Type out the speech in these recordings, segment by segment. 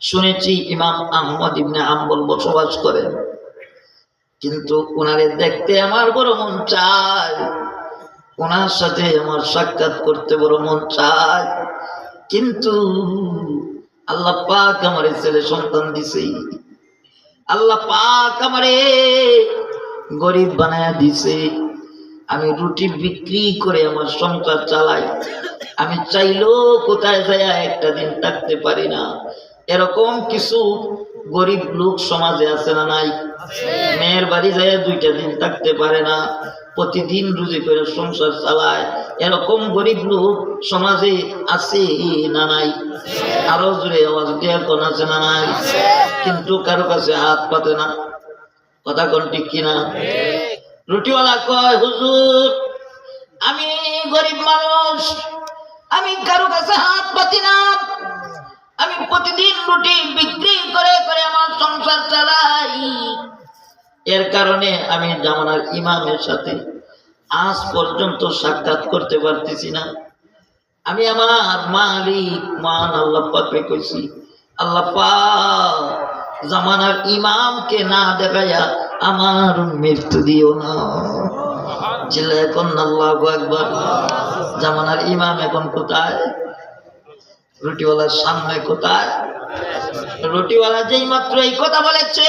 শুনেছি ইমাম আহমদ ইবনে আম্বল বসবাস করেন কিন্তু ওনারে দেখতে আমার বড় মন চায়। ওনার সাথে আমার সাক্ষাৎ করতে বড় মন চায়। কিন্তু আল্লাহ পাক আমার ছেলে সন্তান দিছে। আল্লাহ পাক আমারে গরিব বানায় দিছে। আমি রুটি বিক্রি করে আমার সংসার চালাই। আমি চাইলেও কোথায় যায় একটা দিন থাকতে পারি না। এরকম কিছু গরিব লোক সমাজে আছে না নাই? মেয়ের বাড়ি যায় দুইটা দিন থাকতে পারে না, প্রতিদিন রুজি করে সংসার চালায়। এরকম গরিব লোক সমাজে আছে না নাই? আরও জোরে আওয়াজ দিয়ে কোন আছে না নাই? কিন্তু কারও কাছে হাত পাতে না। কথা কোন ঠিক কিনা? রুটিওয়ালা কয়, হুজুর, আমি গরিব মানুষ, আমি কারও কাছে হাত পাতি না। আমি প্রতিদিন রুটি বিক্রি করে করে আমার সংসার চালাই। এর কারণে আমি জামানার ইমামের সাথে আজ পর্যন্ত সাক্ষাৎ করতে পারতেছি না। আমি আমার মালিক, মান আল্লাহ পাকে কইছি, আল্লাহ পাক জামানার ইমামকে না দেখাইয়া আমার মৃত্যু দিও না। ছিল এখন আল্লাহ একবার জামানার ইমাম এখন কোথায়? রুটিওয়ালার সামনে কোথায়? রুটিওয়ালা যেই মাত্র এই কথা বলেছে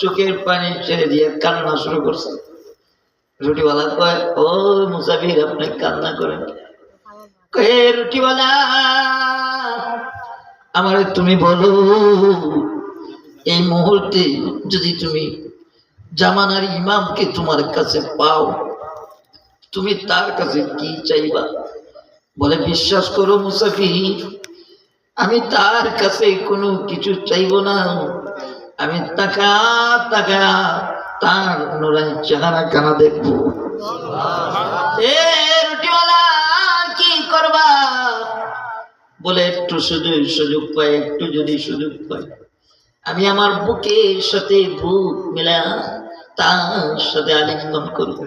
চোখের পানি ছেড়ে দিয়ে কান্না শুরু করছে। রুটিওয়ালা কয়, ও মুসাফির, আপনি কান্না করেন কয়ে, রুটিওয়ালা, আমারে তুমি বলো, এই মুহূর্তে যদি তুমি জামানার ইমামকে তোমার কাছে পাও। তুমি তার কাছে কি চাইবা? বলে, বিশ্বাস করো মুসাফির, আমি তার কাছে কোনো কিছু চাইব না। আমি তাকা তাকা তার নুরানি চেহারা কানা দেখব। কি করবা? বলে, একটু সুযোগ সুযোগ পাই একটু যদি সুযোগ পাই আমি আমার বুকের সাথে বুক মিলা তার সাথে আলিঙ্গন করব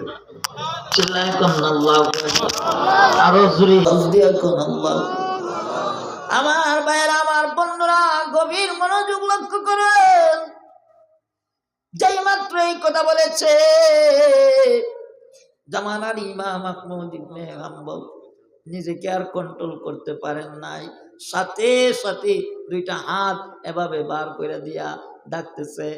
আমার ভাইয়েরা, আমার বন্ধুরা গভীর মনোযোগ লক্ষ্য করেন। যেই মাত্র এই কথা বলেছে, জামানার ইমাম আহমদ নিজেকে আর কন্ট্রোল করতে পারেন নাই। সাথে সাথে দুইটা হাত এভাবে বার করে দিয়া ডাকতেছে